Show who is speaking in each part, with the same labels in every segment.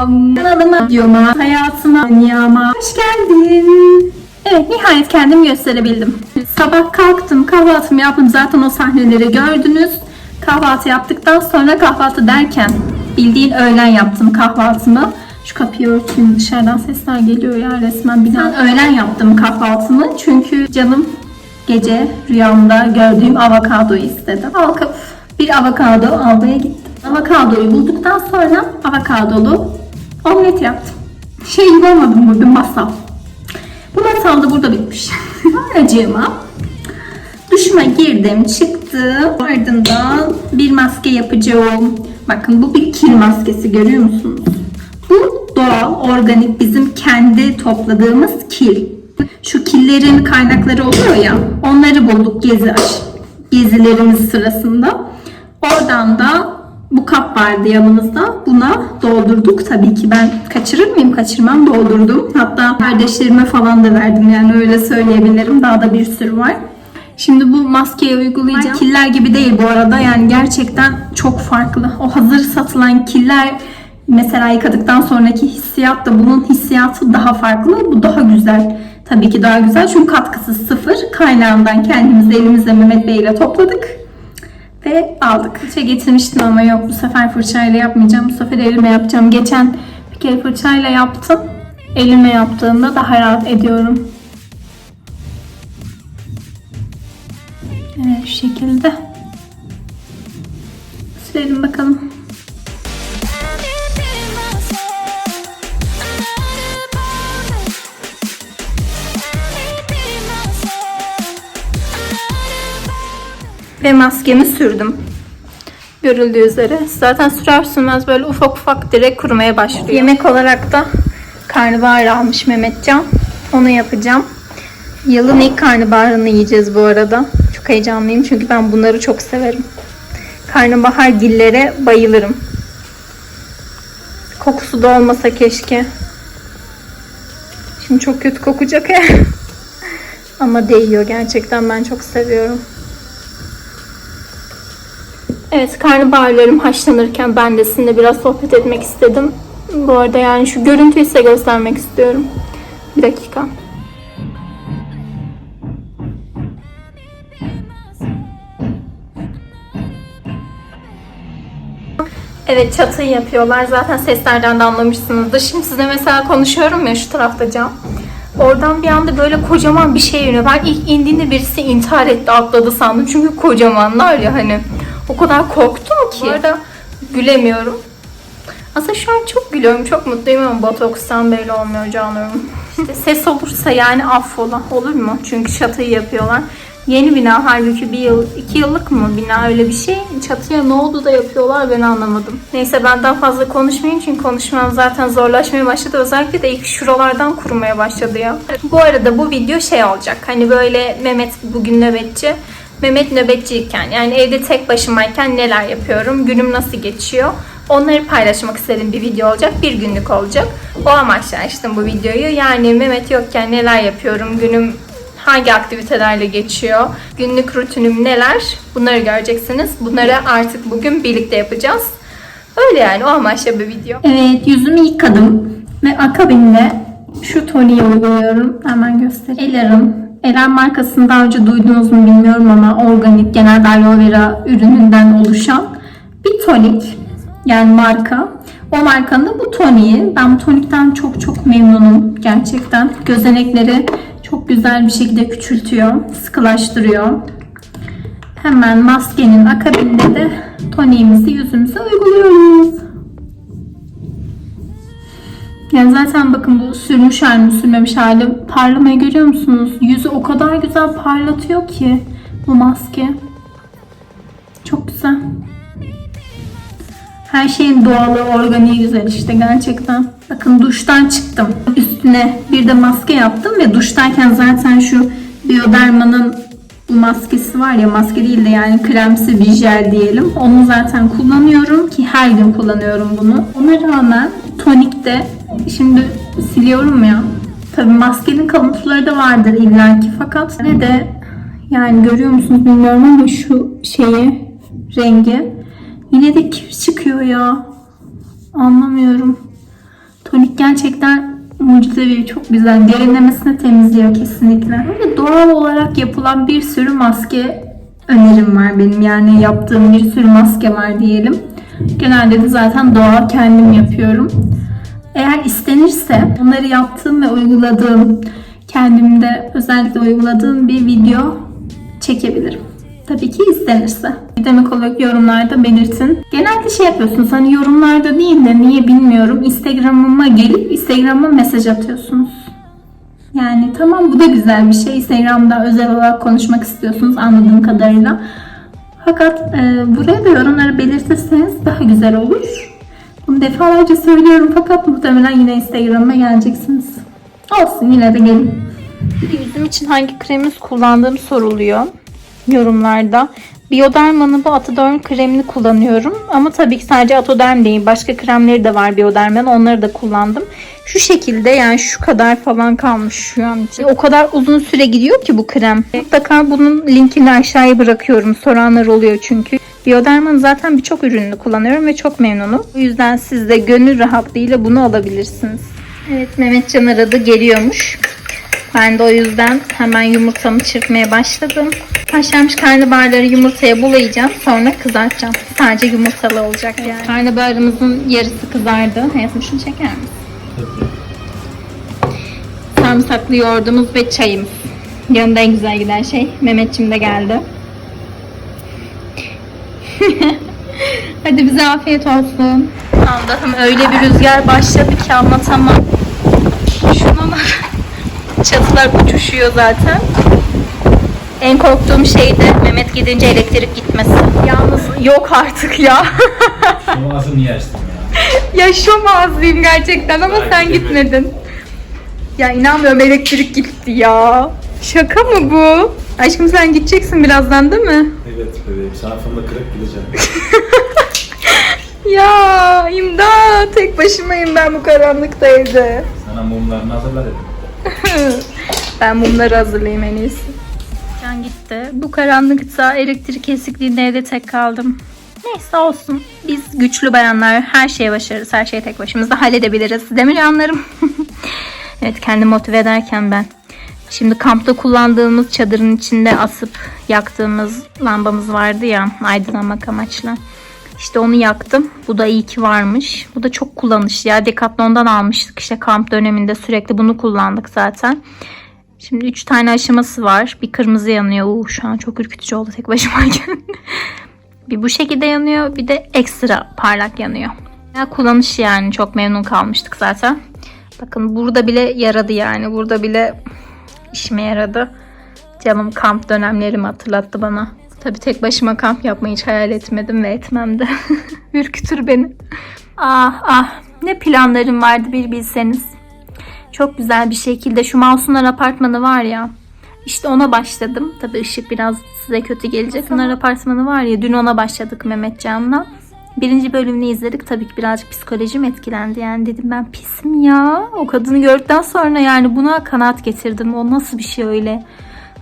Speaker 1: Kanalıma, videoma, hayatıma, dünyama hoş geldin. Evet nihayet kendimi gösterebildim. Sabah kalktım kahvaltımı yaptım zaten o sahneleri gördünüz. Kahvaltı yaptıktan sonra kahvaltı derken bildiğin öğlen yaptım kahvaltımı. Şu kapıyı örteyim dışarıdan sesler geliyor ya resmen. Bir ben öğlen yaptım kahvaltımı çünkü canım gece rüyamda gördüğüm avokadoyu istedim. Kalkıp bir avokado almaya gittim. Avokadoyu bulduktan sonra avokadolu omlet yaptım. Şey gibi olmadım bugün masal. Bu masal da burada bitmiş. Aracığıma duşuma girdim, çıktım. Ardından bir maske yapacağım. Bakın bu bir kil maskesi görüyor musunuz? Bu doğal, organik bizim kendi topladığımız kil. Şu killerin kaynakları oluyor ya, onları bulduk gezi gezilerimiz sırasında. Oradan da bu kap vardı yanımızda. Buna doldurduk. Tabii ki ben kaçırır mıyım? Kaçırmam. Doldurdum. Hatta kardeşlerime falan da verdim. Yani öyle söyleyebilirim. Daha da bir sürü var. Şimdi bu maskeyi uygulayacağım. Killer gibi değil bu arada. Yani gerçekten çok farklı. O hazır satılan killer mesela yıkadıktan sonraki hissiyat da bunun hissiyatı daha farklı. Bu daha güzel. Tabii ki daha güzel. Çünkü katkısı sıfır. Kaynağından kendimiz elimizle Mehmet Bey ile topladık ve aldık. Fırça getirmiştim ama yok bu sefer fırçayla yapmayacağım. Bu sefer elime yapacağım. Geçen bir kere fırçayla yaptım. Elime yaptığımda daha rahat ediyorum. Evet şu şekilde. Sürelim bakalım. Maskemi sürdüm. Görüldüğü üzere. Zaten sürer sürmez böyle ufak ufak direkt kurumaya başlıyor. Yemek olarak da karnabahar almış Mehmetcan. Onu yapacağım. Yılın ilk karnabaharını yiyeceğiz bu arada. Çok heyecanlıyım çünkü ben bunları çok severim. Karnabahar gillere bayılırım. Kokusu da olmasa keşke. Şimdi çok kötü kokacak ya. Ama değiyor gerçekten ben çok seviyorum. Evet karnabaharlarım haşlanırken ben de sizinle biraz sohbet etmek istedim. Bu arada yani şu görüntüyü size göstermek istiyorum. Bir dakika. Evet çatıyı yapıyorlar. Zaten seslerden de anlamışsınızdır. Şimdi size mesela konuşuyorum ya şu tarafta cam. Oradan bir anda böyle kocaman bir şey iniyor. Ben ilk indiğinde birisi intihar etti atladı sandım. Çünkü kocamanlar ya hani. O kadar korktum ki. Bu arada gülemiyorum. Aslında şu an çok gülüyorum. Çok mutluyum ama botokstan belli olmuyor canlarım. İşte ses olursa yani affola. Olur mu? Çünkü çatıyı yapıyorlar. Yeni bina halbuki bir yıl, iki yıllık mı bina öyle bir şey. Çatıya ne oldu da yapıyorlar ben anlamadım. Neyse ben daha fazla konuşmayayım çünkü konuşmam zaten zorlaşmaya başladı. Özellikle de ilk şuralardan kurumaya başladı ya. Bu arada bu video şey olacak. Hani böyle Mehmet bugün nöbetçi. Mehmet nöbetçiyken yani evde tek başımayken neler yapıyorum? Günüm nasıl geçiyor? Onları paylaşmak istediğim bir video olacak. Bir günlük olacak. O amaçla açtım bu videoyu. Yani Mehmet yokken neler yapıyorum? Günüm hangi aktivitelerle geçiyor? Günlük rutinim neler? Bunları göreceksiniz. Bunları artık bugün birlikte yapacağız. Öyle yani o amaçla bir video. Evet yüzümü yıkadım ve akabinde şu toniği uyguluyorum. Hemen göstereyim. Elar'ın Elar markasını daha önce duydunuz mu bilmiyorum ama organik genelde aloe vera ürününden oluşan bir tonik. Yani marka. O markanın da bu toniği. Ben bu tonikten çok çok memnunum gerçekten. Gözenekleri çok güzel bir şekilde küçültüyor, sıkılaştırıyor. Hemen maskenin akabinde de toniğimizi yüzümüze uyguluyoruz. Yani zaten bakın bu sürmüş hali sürmemiş hali parlamayı görüyor musunuz? Yüzü o kadar güzel parlatıyor ki bu maske. Çok güzel. Her şeyin doğalı, organiği güzel işte gerçekten. Bakın duştan çıktım. Üstüne bir de maske yaptım ve duştayken zaten şu Bioderma'nın bu maskesi var ya maske değil de yani kremsi bir jel diyelim. Onu zaten kullanıyorum ki her gün kullanıyorum bunu. Ona rağmen tonikte şimdi siliyorum ya. Tabii maskenin kalıntıları da vardır illaki fakat ne de yani görüyor musunuz bilmiyorum ama şu şeyi rengi yine de kir çıkıyor ya. Anlamıyorum. Tonik gerçekten mucizevi, çok güzel. Derinlemesine temizliyor kesinlikle. Böyle doğal olarak yapılan bir sürü maske önerim var benim. Yani yaptığım bir sürü maske var diyelim. Genelde de zaten doğal kendim yapıyorum. Eğer istenirse bunları yaptığım ve uyguladığım, kendimde özellikle uyguladığım bir video çekebilirim. Tabii ki istenirse. Demek olarak yorumlarda belirtin. Genelde şey yapıyorsunuz hani yorumlarda değil de niye bilmiyorum. Instagram'ıma gelip Instagram'a mesaj atıyorsunuz. Yani tamam bu da güzel bir şey. Instagram'da özel olarak konuşmak istiyorsunuz anladığım kadarıyla. Fakat e, buraya da yorumları belirtirseniz daha güzel olur. Bunu defalarca söylüyorum fakat muhtemelen yine Instagram'a geleceksiniz. Olsun yine de gelin. Yüzüm için hangi kreminiz kullandığım soruluyor yorumlarda. Bioderma'nın bu Atoderm kremini kullanıyorum. Ama tabii ki sadece Atoderm değil. Başka kremleri de var Bioderma'nın. Onları da kullandım. Şu şekilde yani şu kadar falan kalmış şu an için. O kadar uzun süre gidiyor ki bu krem. Mutlaka bunun linkini aşağıya bırakıyorum. Soranlar oluyor çünkü. Bioderma'nın zaten birçok ürününü kullanıyorum ve çok memnunum. O yüzden siz de gönül rahatlığıyla bunu alabilirsiniz. Evet Mehmetcan aradı geliyormuş. Ben de o yüzden hemen yumurtamı çırpmaya başladım. Haşlanmış karnabaharları yumurtaya bulayacağım. Sonra kızartacağım. Sadece yumurtalı olacak yani. Karnabaharımızın yarısı kızardı. Hayatım şunu çeker misin? Sarımsaklı yoğurdumuz ve çayımız. Yanında en güzel giden şey. Mehmetçim de geldi. Hadi bize afiyet olsun. Allah'ım öyle bir rüzgar başladı ki anlatamam. Şuna bak. Çatılar uçuşuyor zaten. En korktuğum şey de Mehmet gidince elektrik gitmesi. Yalnız yok artık ya.
Speaker 2: Şu ağzını yersin ya.
Speaker 1: Yaşamazlıyım gerçekten ama
Speaker 2: Belki
Speaker 1: sen gitmedin. Ya inanmıyorum elektrik gitti ya. Şaka mı bu? Aşkım sen gideceksin birazdan değil mi?
Speaker 2: Evet bebeğim. Sarfımda kırıp gideceğim.
Speaker 1: Ya imdat tek başımayım ben bu karanlıkta evde.
Speaker 2: Sana mumlarını hazırla dedim.
Speaker 1: Ben mumları hazırlayayım en iyisi. Can gitti. Bu karanlıkta elektrik kesikliğinde evde tek kaldım. Neyse olsun. Biz güçlü bayanlar her şeye başarırız. Her şeyi tek başımıza halledebiliriz. Değil mi canlarım? evet kendimi motive ederken ben. Şimdi kampta kullandığımız çadırın içinde asıp yaktığımız lambamız vardı ya aydınlanmak amaçlı. İşte onu yaktım. Bu da iyi ki varmış. Bu da çok kullanışlı ya. Decathlon'dan almıştık işte kamp döneminde sürekli bunu kullandık zaten. Şimdi 3 tane aşaması var. Bir kırmızı yanıyor. Uu, şu an çok ürkütücü oldu tek başımayken. bir bu şekilde yanıyor. Bir de ekstra parlak yanıyor. Ya kullanış yani çok memnun kalmıştık zaten. Bakın burada bile yaradı yani. Burada bile işime yaradı. Canım kamp dönemlerimi hatırlattı bana. Tabii tek başıma kamp yapmayı hiç hayal etmedim ve etmem de. Ürkütür beni. Ah ah ne planlarım vardı bir bilseniz. Çok güzel bir şekilde şu Masunar apartmanı var ya. İşte ona başladım. Tabii ışık biraz size kötü gelecek. Masunar apartmanı var ya dün ona başladık Mehmetcan'la. Birinci bölümünü izledik. Tabii ki birazcık psikolojim etkilendi. Yani dedim ben pisim ya. O kadını gördükten sonra yani buna kanaat getirdim. O nasıl bir şey öyle.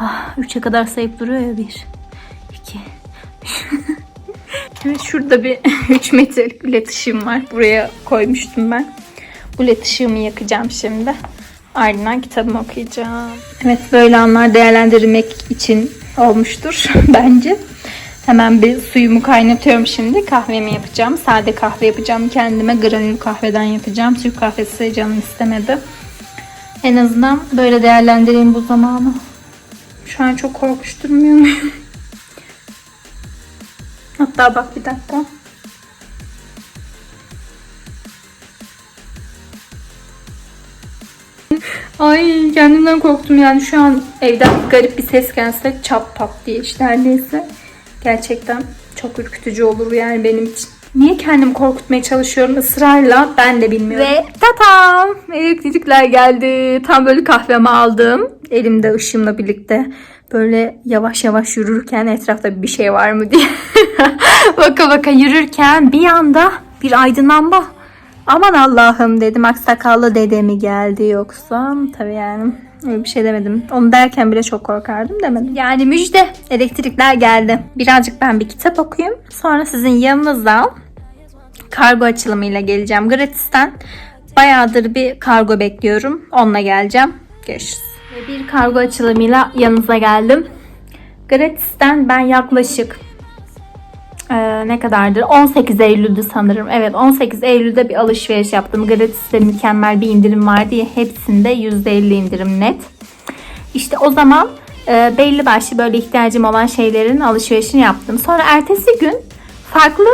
Speaker 1: Ah, üçe kadar sayıp duruyor ya bir. iki. evet şurada bir 3 metrelik bir led ışığım var. Buraya koymuştum ben. Bu led ışığımı yakacağım şimdi. Ardından kitabımı okuyacağım. Evet böyle anlar değerlendirmek için olmuştur bence. Hemen bir suyumu kaynatıyorum şimdi. Kahvemi yapacağım. Sade kahve yapacağım kendime. Granül kahveden yapacağım. Türk kahvesi canım istemedi. En azından böyle değerlendireyim bu zamanı. Şu an çok korkmuş durmuyor muyum? Hatta bak bir dakika. Ay kendimden korktum yani şu an evden garip bir ses gelse çap pat diye işte her neyse. Gerçekten çok ürkütücü olur yani benim için. Niye kendimi korkutmaya çalışıyorum ısrarla ben de bilmiyorum. Ve tatam elektrikler geldi. Tam böyle kahvemi aldım. Elimde ışığımla birlikte böyle yavaş yavaş yürürken etrafta bir şey var mı diye baka baka yürürken bir anda bir aydınlanma. Aman Allah'ım dedim aksakallı dede mi geldi yoksa tabii yani öyle bir şey demedim. Onu derken bile çok korkardım demedim. Yani müjde elektrikler geldi. Birazcık ben bir kitap okuyayım. Sonra sizin yanınızda kargo açılımıyla geleceğim gratisten. Bayağıdır bir kargo bekliyorum. Onunla geleceğim. Görüşürüz. Bir kargo açılımıyla yanınıza geldim. Gratisten ben yaklaşık ee, ne kadardır? 18 Eylül'dü sanırım. Evet 18 Eylül'de bir alışveriş yaptım. Gratis'te mükemmel bir indirim var diye hepsinde %50 indirim net. İşte o zaman e, belli başlı böyle ihtiyacım olan şeylerin alışverişini yaptım. Sonra ertesi gün farklı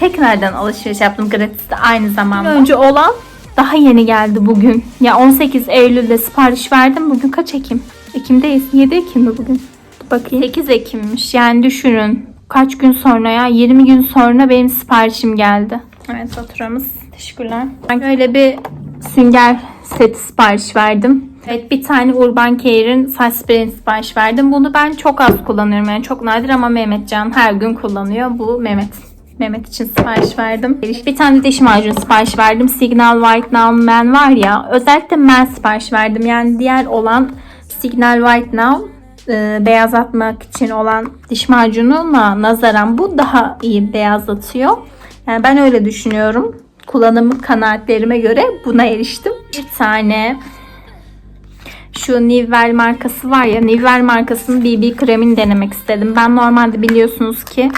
Speaker 1: tekrardan alışveriş yaptım Gratis'te aynı zamanda. Önce olan daha yeni geldi bugün. Ya 18 Eylül'de sipariş verdim. Bugün kaç Ekim? Ekim'deyiz. 7 Ekim mi bugün? Bakayım. 8 Ekim'miş. Yani düşünün. Kaç gün sonra ya? 20 gün sonra benim siparişim geldi. Evet faturamız. Teşekkürler. Ben öyle bir sünger seti sipariş verdim. Evet bir tane Urban Care'in saç spreyini sipariş verdim. Bunu ben çok az kullanıyorum. Yani çok nadir ama Mehmetcan her gün kullanıyor. Bu Mehmet. Mehmet için sipariş verdim. Bir tane de diş macunu sipariş verdim. Signal White Now Man var ya. Özellikle men sipariş verdim. Yani diğer olan Signal White Now e, beyazlatmak için olan diş macununa nazaran bu daha iyi beyazlatıyor. Yani ben öyle düşünüyorum. Kullanım kanaatlerime göre buna eriştim. Bir tane şu Nivell markası var ya Nivell markasının BB kremini denemek istedim. Ben normalde biliyorsunuz ki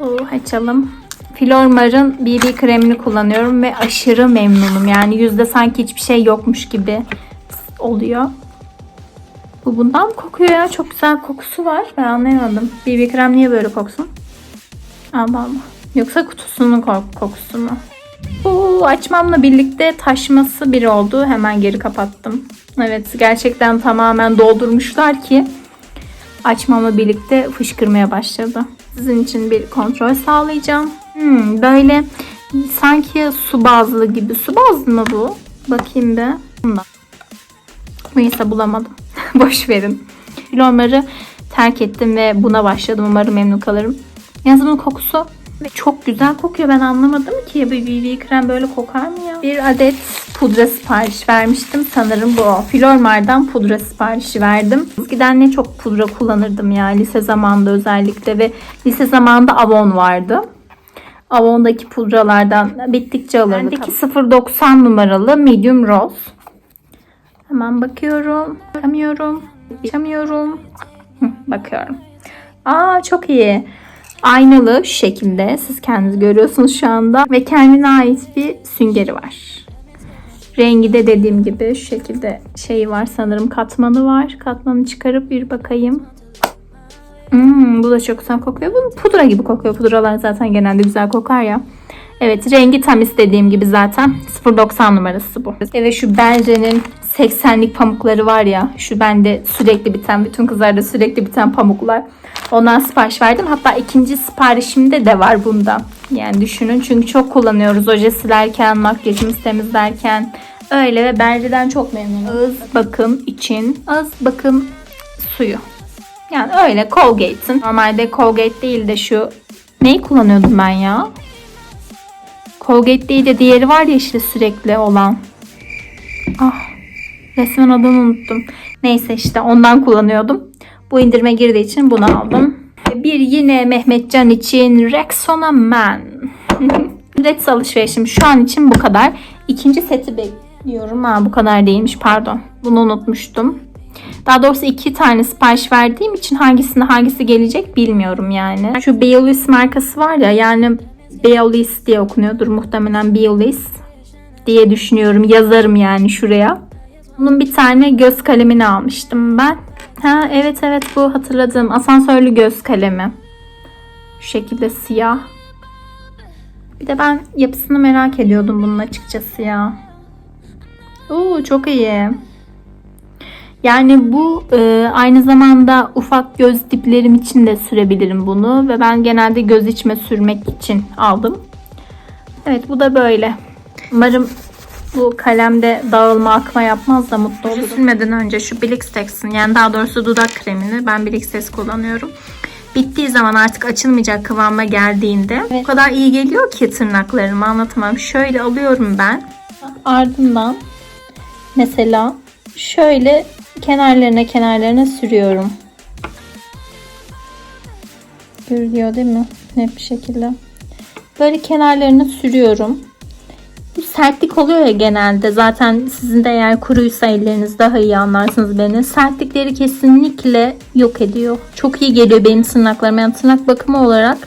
Speaker 1: Oo, açalım. Flormar'ın BB kremini kullanıyorum ve aşırı memnunum. Yani yüzde sanki hiçbir şey yokmuş gibi oluyor. Bu bundan kokuyor ya? Çok güzel kokusu var. Ben anlayamadım. BB krem niye böyle koksun? Allah Allah. Yoksa kutusunun kokusu mu? Bu açmamla birlikte taşması bir oldu. Hemen geri kapattım. Evet gerçekten tamamen doldurmuşlar ki açmamla birlikte fışkırmaya başladı. Sizin için bir kontrol sağlayacağım. Hmm, böyle sanki su bazlı gibi. Su bazlı mı bu? Bakayım bir. Neyse bulamadım. Boş verin. Flormar'ı terk ettim ve buna başladım. Umarım memnun kalırım. Yalnız bunun kokusu çok güzel kokuyor. Ben anlamadım ki bir BB krem böyle kokar mı ya? Bir adet pudra sipariş vermiştim. Sanırım bu o. Flormar'dan pudra siparişi verdim. Eskiden ne çok pudra kullanırdım ya. Lise zamanında özellikle ve lise zamanında Avon vardı. Avon'daki pudralardan bittikçe alırdım. Bendeki 0.90 numaralı medium rose. Hemen bakıyorum. Bakamıyorum. Bakamıyorum. Bakıyorum. Aa çok iyi. Aynalı şu şekilde. Siz kendiniz görüyorsunuz şu anda. Ve kendine ait bir süngeri var. Rengi de dediğim gibi şu şekilde şeyi var sanırım katmanı var. Katmanı çıkarıp bir bakayım. Hmm, bu da çok güzel kokuyor. Bu pudra gibi kokuyor. Pudralar zaten genelde güzel kokar ya. Evet rengi tam istediğim gibi zaten. 0.90 numarası bu. Evet şu Belre'nin 80'lik pamukları var ya. Şu bende sürekli biten, bütün kızlarda sürekli biten pamuklar. Ondan sipariş verdim. Hatta ikinci siparişimde de var bundan. Yani düşünün çünkü çok kullanıyoruz oje silerken, makyajımızı temizlerken. Öyle ve Belre'den çok memnunum. Ağız bakım için ağız bakım suyu. Yani öyle Colgate'in. Normalde Colgate değil de şu neyi kullanıyordum ben ya? Colgate değil de diğeri var ya işte sürekli olan. Ah resmen adını unuttum. Neyse işte ondan kullanıyordum. Bu indirime girdiği için bunu aldım. Bir yine Mehmetcan için Rexona Man. Let's alışverişim şu an için bu kadar. İkinci seti bekliyorum. Ha bu kadar değilmiş pardon. Bunu unutmuştum. Daha doğrusu iki tane sipariş verdiğim için hangisine hangisi gelecek bilmiyorum yani. Şu Biolis markası var ya yani Biolis diye okunuyordur muhtemelen Biolis diye düşünüyorum. Yazarım yani şuraya. Bunun bir tane göz kalemini almıştım ben. Ha evet evet bu hatırladım. Asansörlü göz kalemi. Şu şekilde siyah. Bir de ben yapısını merak ediyordum bunun açıkçası ya. Oo çok iyi. Yani bu e, aynı zamanda ufak göz diplerim için de sürebilirim bunu. Ve ben genelde göz içime sürmek için aldım. Evet bu da böyle. Umarım bu kalemde dağılma akma yapmaz da mutlu olurum. Sürmeden önce şu Blixtex'in yani daha doğrusu dudak kremini ben Blixtex kullanıyorum. Bittiği zaman artık açılmayacak kıvama geldiğinde o kadar iyi geliyor ki tırnaklarıma anlatamam. Şöyle alıyorum ben. Ardından mesela şöyle kenarlarına kenarlarına sürüyorum. Görülüyor değil mi? Net bir şekilde. Böyle kenarlarına sürüyorum. Bu sertlik oluyor ya genelde. Zaten sizin de eğer kuruysa elleriniz daha iyi anlarsınız beni. Sertlikleri kesinlikle yok ediyor. Çok iyi geliyor benim tırnaklarıma. Yani tırnak bakımı olarak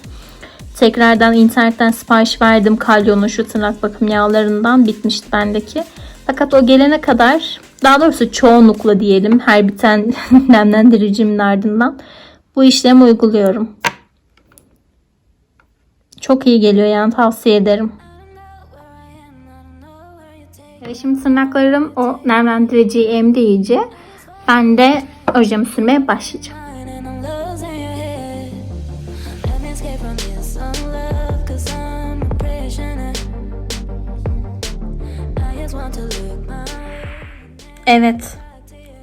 Speaker 1: tekrardan internetten sipariş verdim. Kalyon'un şu tırnak bakım yağlarından bitmişti bendeki. Fakat o gelene kadar daha doğrusu çoğunlukla diyelim her biten nemlendiricimin ardından bu işlemi uyguluyorum. Çok iyi geliyor yani tavsiye ederim. Evet, şimdi tırnaklarım o nemlendiriciyi emdi iyice. Ben de ojemi sürmeye başlayacağım. Evet.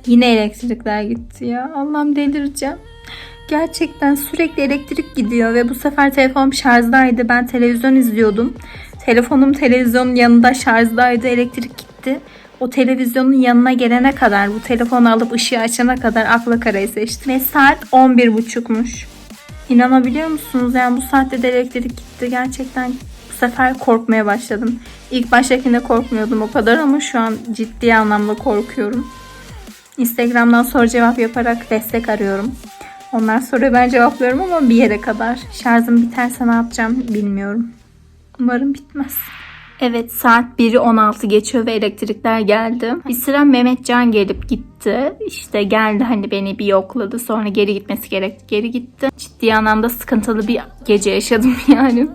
Speaker 1: Yine elektrikler gitti ya. Allah'ım delireceğim. Gerçekten sürekli elektrik gidiyor ve bu sefer telefonum şarjdaydı. Ben televizyon izliyordum. Telefonum televizyonun yanında şarjdaydı. Elektrik gitti. O televizyonun yanına gelene kadar, bu telefonu alıp ışığı açana kadar akla karayı seçtim. Ve saat 11.30'muş. İnanabiliyor musunuz? Yani bu saatte de elektrik gitti. Gerçekten bu sefer korkmaya başladım. İlk baştakinde korkmuyordum o kadar ama şu an ciddi anlamda korkuyorum. Instagram'dan soru cevap yaparak destek arıyorum. Onlar soruyor ben cevaplıyorum ama bir yere kadar. Şarjım biterse ne yapacağım bilmiyorum. Umarım bitmez. Evet saat 1'i 16 geçiyor ve elektrikler geldi. Bir sıra Mehmetcan gelip gitti. İşte geldi hani beni bir yokladı. Sonra geri gitmesi gerekti. Geri gitti. Ciddi anlamda sıkıntılı bir gece yaşadım yani.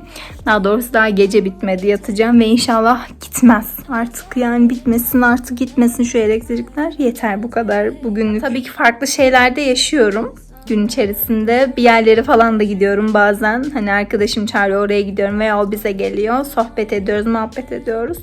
Speaker 1: Daha doğrusu daha gece bitmedi. Yatacağım ve inşallah gitmez. Artık yani bitmesin artık gitmesin şu elektrikler. Yeter bu kadar bugünlük. Tabii ki farklı şeyler de yaşıyorum gün içerisinde. Bir yerlere falan da gidiyorum bazen. Hani arkadaşım çağırıyor oraya gidiyorum veya o bize geliyor. Sohbet ediyoruz, muhabbet ediyoruz.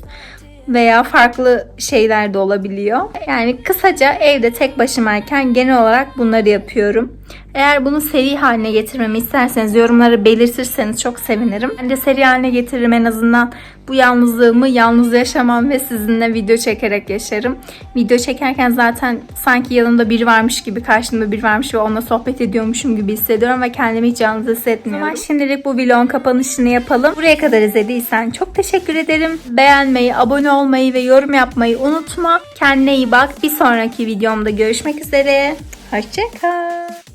Speaker 1: Veya farklı şeyler de olabiliyor. Yani kısaca evde tek başımayken genel olarak bunları yapıyorum. Eğer bunu seri haline getirmemi isterseniz yorumları belirtirseniz çok sevinirim. Ben de seri haline getiririm en azından bu yalnızlığımı yalnız yaşamam ve sizinle video çekerek yaşarım. Video çekerken zaten sanki yanımda biri varmış gibi karşımda biri varmış ve onunla sohbet ediyormuşum gibi hissediyorum ve kendimi hiç yalnız hissetmiyorum. Ama şimdilik bu vlogun kapanışını yapalım. Buraya kadar izlediysen çok teşekkür ederim. Beğenmeyi, abone olmayı ve yorum yapmayı unutma. Kendine iyi bak. Bir sonraki videomda görüşmek üzere. Hoşçakal.